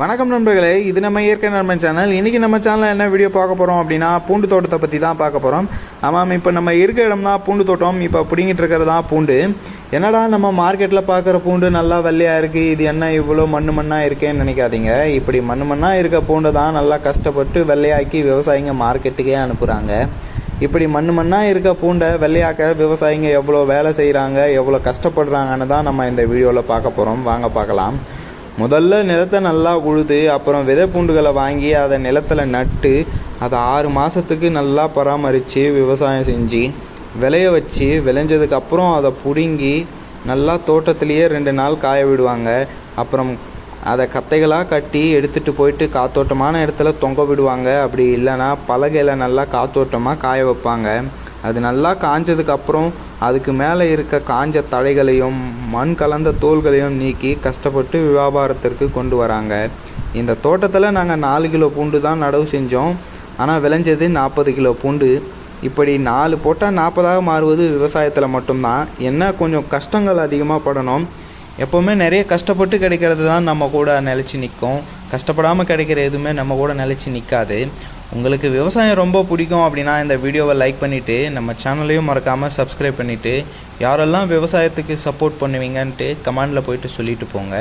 வணக்கம் நண்பர்களே இது நம்ம இயற்கை நண்பன் சேனல் இன்றைக்கி நம்ம சேனலில் என்ன வீடியோ பார்க்க போகிறோம் அப்படின்னா பூண்டு தோட்டத்தை பற்றி தான் பார்க்க போகிறோம் ஆமாம் இப்போ நம்ம இருக்கிற இடம் தான் பூண்டு தோட்டம் இப்போ பிடிங்கிட்டு இருக்கிறது தான் பூண்டு. என்னடா நம்ம மார்க்கெட்டில் பார்க்குற பூண்டு நல்லா வெள்ளையாக இருக்குது இது என்ன இவ்வளோ மண் மண்ணாக இருக்கேன்னு நினைக்காதீங்க. இப்படி மண் மண்ணாக இருக்க பூண்டு தான் நல்லா கஷ்டப்பட்டு வெள்ளையாக்கி விவசாயிங்க மார்க்கெட்டுக்கே அனுப்புகிறாங்க இப்படி மண் மண்ணாக இருக்க பூண்டை வெள்ளையாக்க விவசாயிங்க எவ்வளோ வேலை செய்கிறாங்க எவ்வளோ கஷ்டப்படுறாங்கன்னு தான் நம்ம இந்த வீடியோவில் பார்க்க போகிறோம் வாங்க பார்க்கலாம். முதல்ல நிலத்தை நல்லா உழுது அப்புறம் விதை பூண்டுகளை வாங்கி அதை நிலத்தில் நட்டு அதை ஆறு மாதத்துக்கு நல்லா பராமரித்து விவசாயம் செஞ்சு விளைய வச்சு விளைஞ்சதுக்கு அப்புறம் அதை பிடுங்கி நல்லா தோட்டத்திலேயே ரெண்டு நாள் காய விடுவாங்க. அப்புறம் அதை கத்தைகளாக கட்டி எடுத்துகிட்டு போயிட்டு காத்தோட்டமான இடத்துல தொங்க விடுவாங்க. அப்படி இல்லைன்னா பலகையில் நல்லா காத்தோட்டமாக காய வைப்பாங்க. அது நல்லா காஞ்சதுக்கப்புறம் அதுக்கு மேலே இருக்க காஞ்ச தழைகளையும் மண் கலந்த தோல்களையும் நீக்கி கஷ்டப்பட்டு வியாபாரத்திற்கு கொண்டு வராங்க. இந்த தோட்டத்தில் நாங்கள் நாலு கிலோ பூண்டு தான் நடவு செஞ்சோம். ஆனால் விளைஞ்சது நாற்பது கிலோ பூண்டு. இப்படி நாலு போட்டால் நாற்பதாக மாறுவது விவசாயத்தில் மட்டும்தான். என்ன கொஞ்சம் கஷ்டங்கள் அதிகமாக படணும். எப்போவுமே நிறைய கஷ்டப்பட்டு கிடைக்கிறது தான் நம்ம கூட நிலச்சி நிற்கும். கஷ்டப்படாமல் கிடைக்கிற எதுவுமே நம்ம கூட நிலச்சி நிற்காது உங்களுக்கு விவசாயம் ரொம்ப பிடிக்கும் அப்படின்னா இந்த வீடியோவை லைக் பண்ணிவிட்டு நம்ம சேனலையும் மறக்காமல் சப்ஸ்கிரைப் பண்ணிவிட்டு யாரெல்லாம் விவசாயத்துக்கு சப்போர்ட் பண்ணுவீங்கன்ட்டு கமெண்டில் போயிட்டு சொல்லிட்டு போங்க.